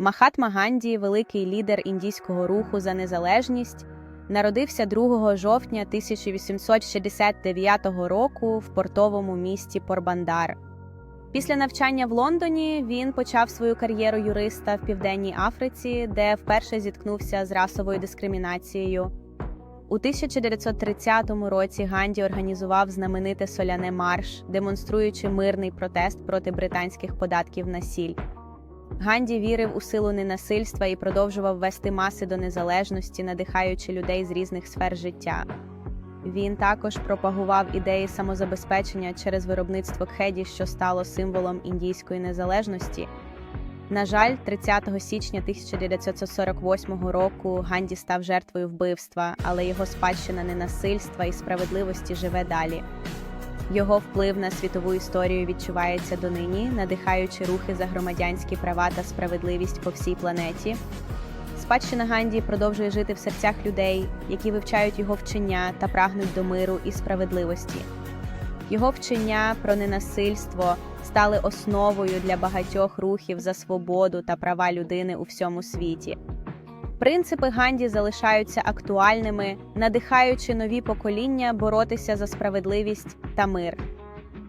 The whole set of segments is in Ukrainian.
Махатма Ганді, великий лідер індійського руху за незалежність, народився 2 жовтня 1869 року в портовому місті Порбандар. Після навчання в Лондоні він почав свою кар'єру юриста в Південній Африці, де вперше зіткнувся з расовою дискримінацією. У 1930 році Ганді організував знамените соляне марш, демонструючи мирний протест проти британських податків на сіль. Ганді вірив у силу ненасильства і продовжував вести маси до незалежності, надихаючи людей з різних сфер життя. Він також пропагував ідеї самозабезпечення через виробництво кхеді, що стало символом індійської незалежності. На жаль, 30 січня 1948 року Ганді став жертвою вбивства, але його спадщина ненасильства і справедливості живе далі. Його вплив на світову історію відчувається донині, надихаючи рухи за громадянські права та справедливість по всій планеті. Спадщина Ганді продовжує жити в серцях людей, які вивчають його вчення та прагнуть до миру і справедливості. Його вчення про ненасильство стали основою для багатьох рухів за свободу та права людини у всьому світі. Принципи Ганді залишаються актуальними, надихаючи нові покоління боротися за справедливість та мир.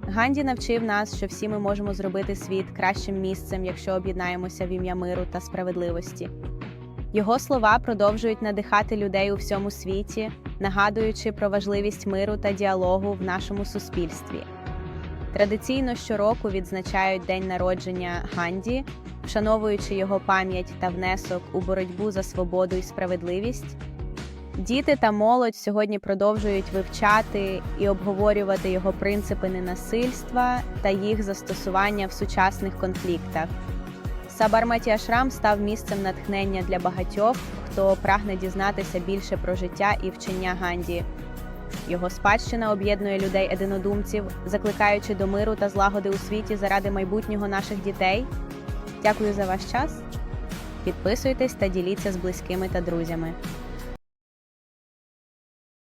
Ганді навчив нас, що всі ми можемо зробити світ кращим місцем, якщо об'єднаємося в ім'я миру та справедливості. Його слова продовжують надихати людей у всьому світі, нагадуючи про важливість миру та діалогу в нашому суспільстві. Традиційно щороку відзначають день народження Ганді, вшановуючи його пам'ять та внесок у боротьбу за свободу і справедливість. Діти та молодь сьогодні продовжують вивчати і обговорювати його принципи ненасильства та їх застосування в сучасних конфліктах. Сабарматі Ашрам став місцем натхнення для багатьох, хто прагне дізнатися більше про життя і вчення Ганді. Його спадщина об'єднує людей единодумців, закликаючи до миру та злагоди у світі заради майбутнього наших дітей. Дякую за ваш час. Підписуйтесь та діліться з близькими та друзями.